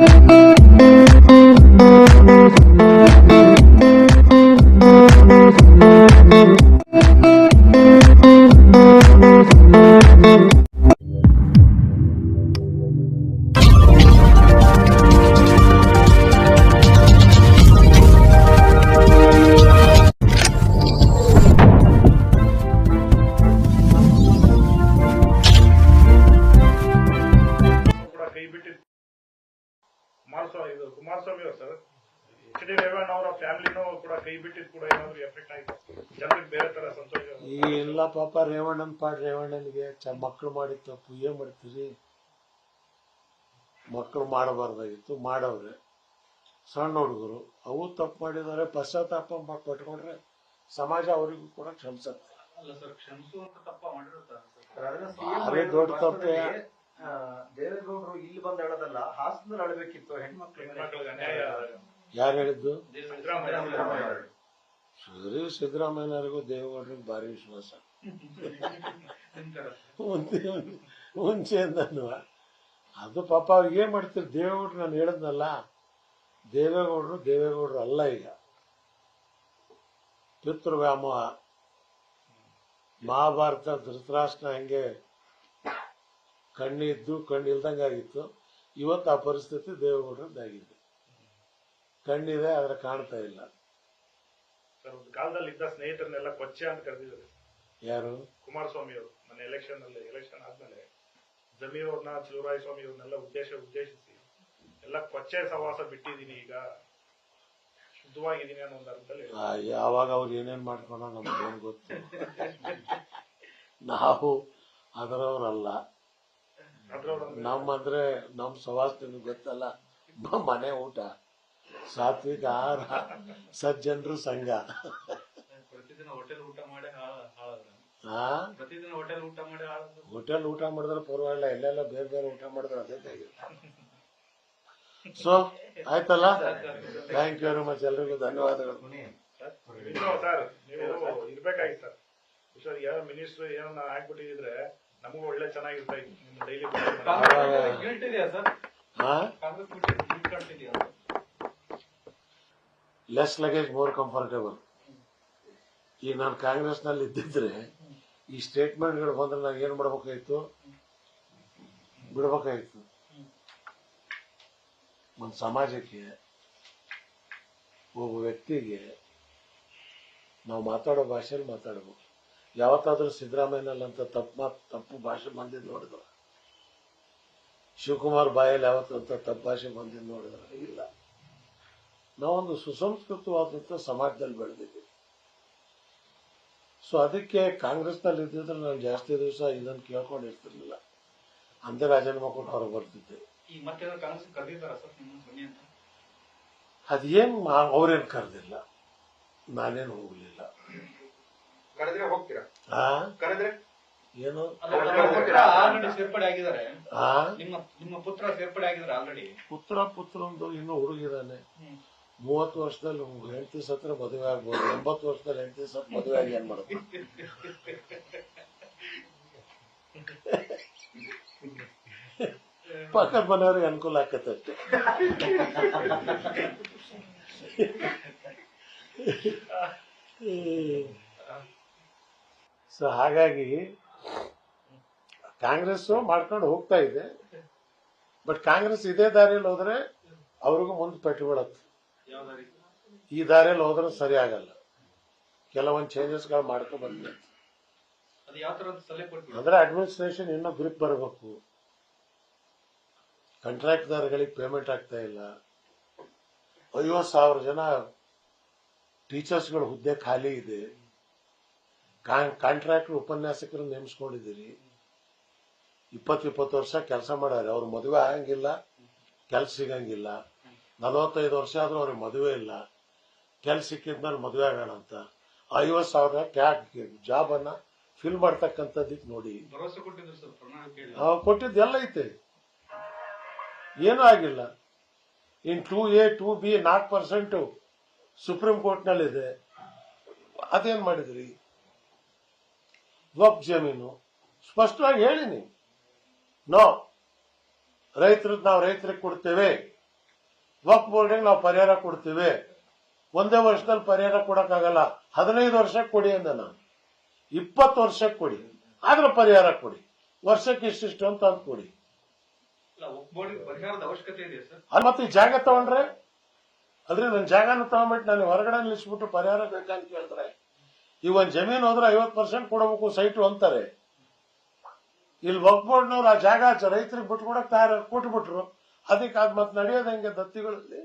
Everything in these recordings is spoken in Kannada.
ಕೂಡ Kumaraswamy sir H D Revanna ಅವರ ಫ್ಯಾಮಿಲಿನೂ ಕೂಡ ಕೈ ಬಿಟ್ಟಿದ್ದು ಕೂಡ ಏನಾದ್ರು ಎಫೆಕ್ಟ್ ಆಗಿದೆ ಜನರಿಗೆ ಬೇರೆ ತರ ಸಂತೋಷ ಈ ಎಲ್ಲ ಪಾಪ ರೇವಣ್ಣನ ಪಾಡ್ ರೇವಣ್ಣನಿಗೆ ಚ ಮಕ್ಕಳು ಮಾಡಿದ ತಪ್ಪು ಏನ್ ಮಾಡ್ತೀರಿ. ಮಕ್ಕಳು ಮಾಡಬಾರ್ದಾಗಿತ್ತು ಮಾಡವ್ರೆ. ಸಣ್ಣ ಹುಡುಗರು ಅವು ತಪ್ಪು ಮಾಡಿದರೆ ಪಶ್ಚಾತ್ತಾಪ ಪಟ್ಕೊಂಡ್ರೆ ಸಮಾಜ ಅವರಿಗೂ ಕೂಡ ಕ್ಷಮಿಸುತ್ತೆ. ಅದೇ ದೊಡ್ಡ ತಪ್ಪೇ. ದೇವೇಗೌಡರು ಇಲ್ಲಿ ಬಂದು ಹೇಳೋದಲ್ಲ ಹಾಸನದಲ್ಲಿ ಅಳಬೇಕಿತ್ತು ಹೆಣ್ಮಕ್ಳು. ಯಾರು ಹೇಳಿದ್ದು? ಸಿದ್ದರಾಮಯ್ಯನವರಿಗೂ ದೇವೇಗೌಡರಿಗೆ ಭಾರಿ ವಿಶ್ವಾಸ. ಮುಂಚೆ ಅದು ಪಾಪ ಅವ್ರಿಗೆ ಏನ್ ಮಾಡ್ತೀರಿ ದೇವೇಗೌಡರು ನಾನು ಹೇಳದ್ನಲ್ಲ ದೇವೇಗೌಡರು ದೇವೇಗೌಡರು ಅಲ್ಲ ಈಗ. ಪಿತೃ ವ್ಯಾಮೋಹ ಮಹಾಭಾರತ ಧೃತರಾಷ್ಟ್ರ ಹೆಂಗೆ ಕಣ್ಣಿದ್ದು ಕಣ್ಣಿಲ್ದಂಗೆ ಆಗಿತ್ತು. ಇವತ್ತು ಆ ಪರಿಸ್ಥಿತಿ ದೇವೇಗೌಡರದ್ದಾಗಿದೆ. ಕಣ್ಣಿದೆ ಆದ್ರೆ ಕಾಣ್ತಾ ಇಲ್ಲ. ಒಂದು ಕಾಲದಲ್ಲಿ ಇದ್ದ ಸ್ನೇಹಿತರನ್ನೆಲ್ಲ ಕೊಚ್ಚೆ ಅಂತ ಕರೆದಿದ್ರು ಯಾರು? ಕುಮಾರಸ್ವಾಮಿ ಅವರು. ನನ್ನ ಎಲೆಕ್ಷನ್ ಅಲ್ಲಿ ಎಲೆಕ್ಷನ್ ಆದ್ಮೇಲೆ ಜಮೀರ್ ಅವ್ರನ್ನ ಚಿಲುರಾಯ ಸ್ವಾಮಿ ಅವ್ರನ್ನೆಲ್ಲ ಉದ್ದೇಶ ಉದ್ದೇಶಿಸಿ ಎಲ್ಲ ಕೊಚ್ಚೆ ಸವಾಸ ಬಿಟ್ಟಿದ್ದೀನಿ ಈಗ. ಶುದ್ಧವಾಗಿದ್ದೀನಿ ಅನ್ನೋ ಒಂದು ಅರ್ಥದಲ್ಲಿ ಯಾವಾಗ ಅವ್ರು ಏನೇನ್ ಮಾಡ್ಕೊಂಡ ನಮ್ಗೆ ಗೊತ್ತು. ನಾವು ಅದರವ್ರಲ್ಲ. ಅದ್ರವ್ರೊಂದು ನಮ್ಮಂದ್ರೆ ನಮ್ ಸವಾಸ ನಿಮ್ಗೆ ಗೊತ್ತಲ್ಲ ಮನೆ ಊಟ. ಸಾತ್ವಿಕ ಆಹಾರ ಸಜ್ಜನರು ಸಂಘ. ಪ್ರತಿದಿನ ಹೋಟೆಲ್ ಊಟ ಮಾಡಿ ಹಾಳ ಹಾಳಾದ್ರ ಆ? ಪ್ರತಿದಿನ ಹೋಟೆಲ್ ಊಟ ಮಾಡಿ ಹಾಳಾದ್ರ ಹೋಟೆಲ್ ಊಟ ಮಾಡಿದ್ರೆ ಪರವಾಗಿಲ್ಲ ಎಲ್ಲೆಲ್ಲ ಬೇರೆ ಬೇರೆ ಊಟ ಮಾಡಿದ್ರೆ ಅದೇ ಸೊ ಆಯ್ತಲ್ಲ? ಥ್ಯಾಂಕ್ ಯು ವೆರಿ ಮಚ್ ಎಲ್ರಿಗೂ ಧನ್ಯವಾದಗಳು. ಇನ್ನು ಸರ್ ನೀವು ಇರ್ಬೇಕಾಗಿತ್ತು ಸರ್. ಏನೋ ಮಿನಿಸ್ಟರ್ ಏನೋ ಆಗ್ಬಿಟ್ಟಿದ್ರೆ ನಮಗೂ ಒಳ್ಳೆ ಚೆನ್ನಾಗಿರ್ತಾ ಇತ್ತು ಡೈಲಿ ಗಿಲ್ಟ್ ಇದೆಯಾ ಸರ್? ಹಾ? ಕಾಂಗ್ರೆಸ್ ಬಿಟ್ಟು ಗಿಲ್ಟ್ ಕಾಣ್ತಿದ್ಯಾ ಅಂತ ಲೆಸ್ ಲಗೇಜ್ ಮೋರ್ ಕಂಫರ್ಟೇಬಲ್ ಈಗ ನಾನು ಕಾಂಗ್ರೆಸ್ನಲ್ಲಿ ಇದ್ದಿದ್ರೆ ಈ ಸ್ಟೇಟ್ಮೆಂಟ್ಗಳು ಬಂದ್ರೆ ನಾನು ಏನು ಮಾಡ್ಬೇಕಾಯ್ತು? ಬಿಡ್ಬೇಕಾಯ್ತು. ಒಂದು ಸಮಾಜಕ್ಕೆ ಒಬ್ಬ ವ್ಯಕ್ತಿಗೆ ನಾವು ಮಾತಾಡೋ ಭಾಷೆಯಲ್ಲಿ ಮಾತಾಡ್ಬೇಕು. ಯಾವತ್ತಾದ್ರೂ ಸಿದ್ದರಾಮಯ್ಯನಲ್ಲಂತ ತಪ್ಪು ಮಾತು ತಪ್ಪು ಭಾಷೆ ಬಂದಿದ್ದು ನೋಡಿದ್ರು. ಶಿವಕುಮಾರ್ ಬಾಯಲ್ಲಿ ಯಾವತ್ತಂತ ತಪ್ಪು ಭಾಷೆ ಬಂದಿದ್ದು ನೋಡಿದ್ರೆ. ಇಲ್ಲ. ನಾವೊಂದು ಸುಸಂಸ್ಕೃತವಾದಂಥ ಸಮಾಜದಲ್ಲಿ ಬೆಳೆದಿದ್ದೀವಿ. ಸೊ ಅದಕ್ಕೆ ಕಾಂಗ್ರೆಸ್ನಲ್ಲಿ ಇದ್ದಿದ್ರೆ ನಾನು ಜಾಸ್ತಿ ದಿವಸ ಇದನ್ನು ಕೇಳ್ಕೊಂಡಿರ್ತಿರ್ಲಿಲ್ಲ. ಅಂದೇ ರಾಜೀನಾಮೆ ಕೊಟ್ಟು ಹೊರಗೆ ಬರ್ತಿದ್ದೆ. ಅದೇನು ಅವ್ರೇನು ಕರೆದಿಲ್ಲ. ನಾನೇನು ಹೋಗ್ಲಿಲ್ಲ. ಕರೆದ್ರೆ ಹೋಗ್ತೀರಾ? ಕರೆದ್ರೆ? ಏನು? ಸೇರ್ಪಡೆ ಆಗಿದ್ದಾರೆ. ನಿಮ್ಮ ನಿಮ್ಮ ಪುತ್ರ ಸೇರ್ಪಡೆ ಆಗಿದ್ದಾರೆ ಆಲ್ರೆಡಿ ಪುತ್ರ ಪುತ್ರೊಂದು ಇನ್ನು ಹುಡುಗಿದಾನೆ. ಮೂವತ್ತು ವರ್ಷದಲ್ಲಿ ಹೆಂಡತಿ ಸತ್ರ ಮದುವೆ ಆಗ್ಬೋದು ಎಂಬತ್ತು ವರ್ಷದಲ್ಲಿ ಹೆಂಡತಿ ಸತ್ ಮದುವೆ ಆಗಿ ಏನ್ ಮಾಡೋದು? ಪಕ್ಕದ ಮನೆಯವ್ರಿಗೆ ಅನುಕೂಲ ಆಕತ್ತಷ್ಟೆ ಸೊ ಹಾಗಾಗಿ ಕಾಂಗ್ರೆಸ್ ಮಾಡ್ಕೊಂಡು ಹೋಗ್ತಾ ಇದೆ. ಬಟ್ ಕಾಂಗ್ರೆಸ್ ಇದೇ ದಾರಿಯಲ್ಲಿ ಹೋದ್ರೆ ಅವ್ರಿಗೂ ಮುಂದೆ ಪೆಟ್ಟು ಬೀಳತ್ತೆ. ಯಾವ್ದಾರ ಈ ದಾರಿಯಲ್ಲಿ ಹೋದ್ರೆ ಸರಿ ಆಗಲ್ಲ. ಕೆಲವೊಂದು ಚೇಂಜಸ್ಗಳು ಮಾಡ್ಕೊಂಡು ಕೊಟ್ಬಿಡಿ ಅಂದ್ರೆ ಅಡ್ಮಿನಿಸ್ಟ್ರೇಷನ್ ಇನ್ನೂ ಗ್ರಿಪ್ ಬರಬೇಕು. ಕಾಂಟ್ರಾಕ್ಟ್ದಾರ್ಗಳಿಗೆ ಪೇಮೆಂಟ್ ಆಗ್ತಾ ಇಲ್ಲ. ಐವತ್ತು ಸಾವಿರ ಜನ ಟೀಚರ್ಸ್ಗಳ ಹುದ್ದೆ ಖಾಲಿ ಇದೆ. ಕಾಂಟ್ರಾಕ್ಟರ್ ಉಪನ್ಯಾಸಕರು ನೇಮಿಸ್ಕೊಂಡಿದ್ದೀರಿ. ಇಪ್ಪತ್ತು ಇಪ್ಪತ್ತು ವರ್ಷ ಕೆಲಸ ಮಾಡ್ಯಾರ. ಅವ್ರ ಮದುವೆ ಆಗಂಗಿಲ್ಲ ಕೆಲ್ಸ ಸಿಗಂಗಿಲ್ಲ. ನಲವತ್ತೈದು ವರ್ಷ ಆದ್ರೂ ಅವ್ರಿಗೆ ಮದುವೆ ಇಲ್ಲ. ಕೆಲ್ಸ ಸಿಕ್ಕಿದ್ಮೇಲೆ ಮದುವೆ ಆಗೋಣ ಅಂತ. ಐವತ್ತು ಸಾವಿರ ಕ್ಯಾಟ್ ಜಾಬ್ ಅನ್ನ ಫಿಲ್ ಮಾಡ್ತಕ್ಕಂಥದ್ದಕ್ಕೆ ನೋಡಿ ಕೊಟ್ಟಿದ್ದೆಲ್ಲ ಐತೆ. ಏನೂ ಆಗಿಲ್ಲ. In two A two B ನಾಲ್ಕು ಪರ್ಸೆಂಟ್ ಸುಪ್ರೀಂ ಕೋರ್ಟ್ನಲ್ಲಿದೆ. ಅದೇನ್ ಮಾಡಿದ್ರಿ? ವಕ್ ಜಮೀನು. ಸ್ಪಷ್ಟವಾಗಿ ಹೇಳಿನಿ. ನೋ. ರೈತರು ನಾವು ರೈತರಿಗೆ ಕೊಡ್ತೇವೆ. ಬ್ಲಾಕ್ ಬೋರ್ಡಿಗೆ ನಾವು ಪರಿಹಾರ ಕೊಡ್ತೇವೆ. ಒಂದೇ ವರ್ಷದಲ್ಲಿ ಪರಿಹಾರ ಕೊಡಕ್ಕಾಗಲ್ಲ. ಹದಿನೈದು ವರ್ಷಕ್ಕೆ ಕೊಡಿ ಅಂದ ನಾನು. ಇಪ್ಪತ್ತು ವರ್ಷಕ್ಕೆ ಕೊಡಿ. ಆದ್ರೆ ಪರಿಹಾರ ಕೊಡಿ. ವರ್ಷಕ್ಕೆ ಇಷ್ಟಿಷ್ಟು ಅಂತ ಅಂದ್ ಕೊಡಿ. ಅಲ್ಲಿ ಮತ್ತೆ ಈ ಜಾಗ ತಗೊಂಡ್ರೆ? ಅದ್ರಿಂದ ನನ್ನ ಜಾಗನ ತಗೊಂಡ್ಬಿಟ್ಟು ನಾನು ಹೊರಗಡೆ ನಿಲ್ಲಿಸ್ಬಿಟ್ಟು ಪರಿಹಾರ ಬೇಕಂತ ಕೇಳಿದ್ರೆ? ಈ ಒಂದ್ ಜಮೀನು ಹೋದ್ರೆ ಐವತ್ ಪರ್ಸೆಂಟ್ ಕೊಡಬೇಕು ಸೈಟು ಅಂತಾರೆ. ಇಲ್ಲಿ ವಕ್ ಬೋರ್ಡ್ನವ್ರು ಆ ಜಾಗ ರೈತರಿಗೆ ಬಿಟ್ಕೊಡಕ್ ತಯಾರ ಕೊಟ್ಬಿಟ್ರು. ಅದಕ್ಕೆ ಅದ್ ಮತ್ತೆ ನಡೆಯೋದು ಹೆಂಗೆ ದತ್ತಿಗಳಲ್ಲಿ?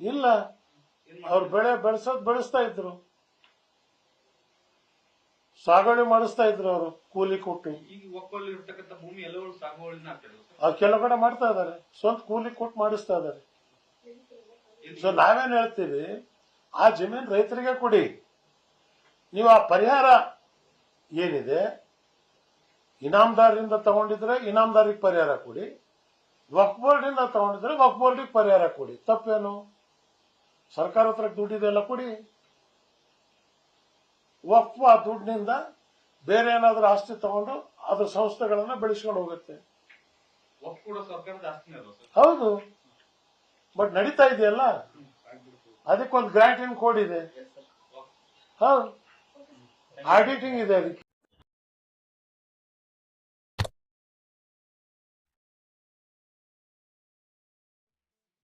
ಇಲ್ಲ. ಅವ್ರು ಬೆಳೆ ಬೆಳೆಸೋದ್ ಬೆಳೆಸ್ತಾ ಇದ್ರು. ಸಾಗುವಳಿ ಮಾಡಿಸ್ತಾ ಇದ್ರು ಅವರು ಕೂಲಿ ಕೊಟ್ಟು. ಈಗ ಒಕ್ಕಲ್ಲಿ ಇರ್ತಕ್ಕಂಥ ಭೂಮಿ ಎಲ್ಲವೂ ಸಾಗುವಳಿನ ಆಗ್ತಿದೆ ಸರ್. ಅವ್ರು ಕೆಲವು ಕಡೆ ಮಾಡ್ತಾ ಇದಾರೆ ಸ್ವಂತ ಕೂಲಿ ಕೊಟ್ಟು ಮಾಡಿಸ್ತಾ ಇದಾರೆ ಇಲ್ಲಿ ಸೊ ನಾವೇನ್ ಹೇಳ್ತೀವಿ ಆ ಜಮೀನ್ ರೈತರಿಗೆ ಕೊಡಿ. ನೀವು ಆ ಪರಿಹಾರ ಏನಿದೆ ಇನಾಮದಾರರಿಂದ ತಗೊಂಡಿದ್ರೆ ಇನಾಮದಾರಿಗೆ ಪರಿಹಾರ ಕೊಡಿ. ವಕ್ ಬೋರ್ಡಿಂದ ತಗೊಂಡಿದ್ರೆ ವಕ್ ಬೋರ್ಡಿಗೆ ಪರಿಹಾರ ಕೊಡಿ. ತಪ್ಪೇನು? ಸರ್ಕಾರ ಹತ್ರ ದುಡ್ಡಿದೆಲ್ಲ ಕೊಡಿ. ವಕ್ಫ್ ಆ ದುಡ್ಡಿನಿಂದ ಬೇರೆ ಏನಾದ್ರೂ ಆಸ್ತಿ ತಗೊಂಡು ಅದ್ರ ಸಂಸ್ಥೆಗಳನ್ನ ಬೆಳೆಸ್ಕೊಂಡು ಹೋಗುತ್ತೆ. ಹೌದು. ಬಟ್ ನಡೀತಾ ಇದೆಯಲ್ಲ? ಅದಕ್ಕೊಂದು ಗ್ರಾಂಟಿಂಗ್ ಕೋಡ್ ಇದೆ. ಹೌದು. ಆಡಿಟಿಂಗ್ ಇದೆ ಅದಕ್ಕೆ.